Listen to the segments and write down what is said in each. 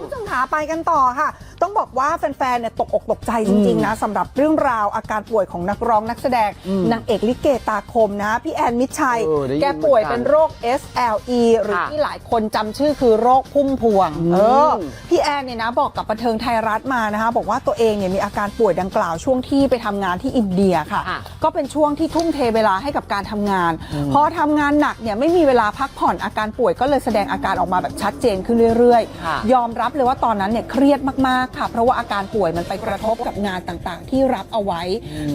คุณผู้ชมขาไปกันต่อค่ะ ต้องบอกว่าแฟนๆเนี่ยตกอกตกใจจริงๆนะสำหรับเรื่องราวอาการป่วยของนักร้องนักแสดงอืมนางเอกลิเกตาคมนะพี่แอนมิดชัยเออได้ยินแกป่วยเหมือนกันเป็นโรค SLE หรือค่ะที่หลายคนจำชื่อคือโรคพุ่มพวงอืมเออพี่แอนเนี่ยนะบอกกับบันเทิงไทยรัฐมานะคะบอกว่าตัวเองเนี่ยมีอาการป่วยดังกล่าวช่วงที่ไปทำงานที่อินเดียค่ะค่ะ ก็เป็นช่วงที่ทุ่มเทเวลาให้กับการทำงานพอทำงานหนักเนี่ยไม่มีเวลาพักผ่อนอาการป่วยก็เลยแสดงอาการออกมาแบบชัดเจนขึ้นเรื่อยค่ะๆยอมรับเลยว่าตอนนั้นเนี่ยเครียดมากๆค่ะ เพราะว่าอาการป่วยมันไปกระทบกับงานต่างๆ ที่รับเอาไว้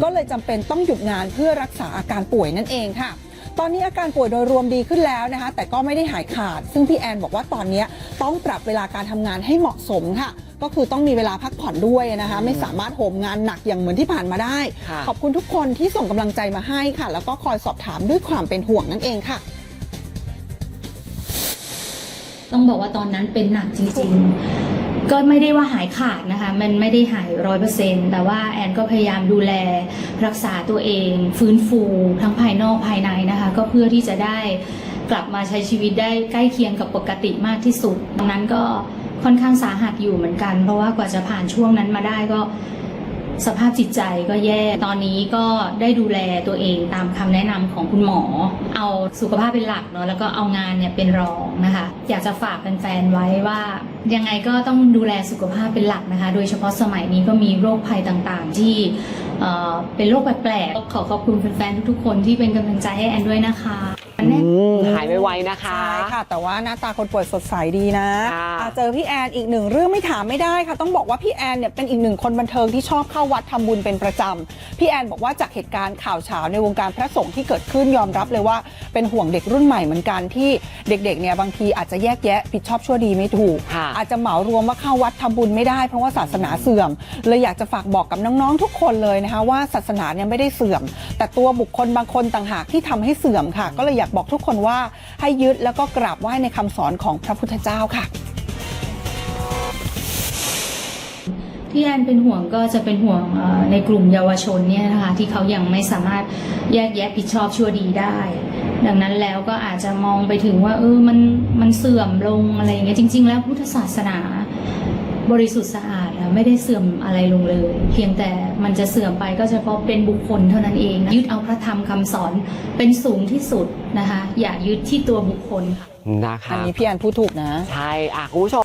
ก็เลยจำเป็นต้องหยุดงานเพื่อรักษาอาการป่วยนั่นเองค่ะตอนนี้อาการป่วยโดยรวมดีขึ้นแล้วนะคะ แต่ก็ไม่ได้หายขาด ซึ่งพี่แอนบอกว่าตอนนี้ต้องปรับเวลาการทำงานให้เหมาะสมค่ะ ก็คือต้องมีเวลาพักผ่อนด้วยนะคะ ไม่สามารถโหมงานหนักอย่างเหมือนที่ผ่านมาได้ค่ะขอบคุณทุกคนที่ส่งกำลังใจมาให้ค่ะ แล้วก็คอยสอบถามด้วยความเป็นห่วงนั่นเองค่ะ ต้องบอกว่าตอนนั้นเป็นหนักจริง ๆ ก็ไม่ได้ว่าหายขาดนะคะ มันไม่ได้หายร้อยเปอร์เซ็นต์แต่ว่าแอนก็พยายามดูแลรักษาตัวเอง ฟื้นฟูทั้งภายนอกภายในนะคะ ก็เพื่อที่จะได้กลับมาใช้ชีวิตได้ใกล้เคียงกับปกติมากที่สุดดังนั้นก็ค่อนข้างสาหัสอยู่เหมือนกัน เพราะว่ากว่าจะผ่านช่วงนั้นมาได้ก็ สภาพจิตใจก็แย่ ตอนนี้ก็ได้ดูแลตัวเองตามคำแนะนำของคุณหมอ เอาสุขภาพเป็นหลักเนาะ แล้วก็เอางานเนี่ยเป็นรองนะคะ อยากจะฝากแฟนๆไว้ว่า ยังไงก็ต้องดูแลสุขภาพเป็นหลักนะคะ โดยเฉพาะสมัยนี้ก็มีโรคภัยต่างๆ ที่เเป็นโรคแปลกๆ ขอขอบคุณแฟนๆทุกๆคนที่เป็นกำลังใจให้แอนด้วยนะคะ แน่อืมหายไวๆนะคะ ใช่ค่ะ แต่ว่าหน้าตาคนป่วยสดใสดีนะค่ะอะเจอพี่แอนอีกหนึ่งเรื่องไม่ถามไม่ได้ค่ะ ต้องบอกว่าพี่แอนเนี่ยเป็นอีกหนึ่งคนบันเทิงที่ชอบเข้าวัดทำบุญเป็นประจำพี่แอนบอกว่าจากเหตุการณ์ข่าวเช้าในวงการพระสงฆ์ที่เกิดขึ้นยอมรับเลยว่าเป็นห่วงเด็กรุ่นใหม่เหมือนกันที่เด็กๆเนี่ยบางทีอาจจะแยกแยะผิดชอบชั่วดีไม่ถูกค่ะอาจจะเหมารวมว่าเข้าวัดทำบุญไม่ได้เพราะว่าศาสนาเสื่อมเลยอยากจะฝากบอกกับน้องๆทุกคนเลยนะคะว่าศาสนาเนี่ยไม่ได้เสื่อม แต่ตัวบุคคลบางคนต่างหากที่ทำให้เสื่อมค่ะ ก็เลยอยากบอกทุกคนว่าให้ยึดแล้วก็กราบไหว้ในคำสอนของพระพุทธเจ้าค่ะ ที่แอนเป็นห่วงก็จะเป็นห่วงในกลุ่มเยาวชนเนี่ยนะคะที่เขายังไม่สามารถแยกแยะผิดชอบชั่วดีได้ ดังนั้นแล้วก็อาจจะมองไปถึงว่าเออมันมันเสื่อมลงอะไรอย่างเงี้ยจริง ๆ แล้วพุทธศาสนา บริสุทธิ์สะอาดอะไม่ได้เสื่อมอะไรลงเลย เพียงแต่มันจะเสื่อมไปก็เฉพาะเป็นบุคคลเท่านั้นเองนะยึดเอาพระธรรมคำสอนเป็นสูงที่สุดนะคะ อย่ายึดที่ตัวบุคคลค่ะนะคะอันนี้พี่แอนพูดถูกนะ ใช่อะคุณผู้ชม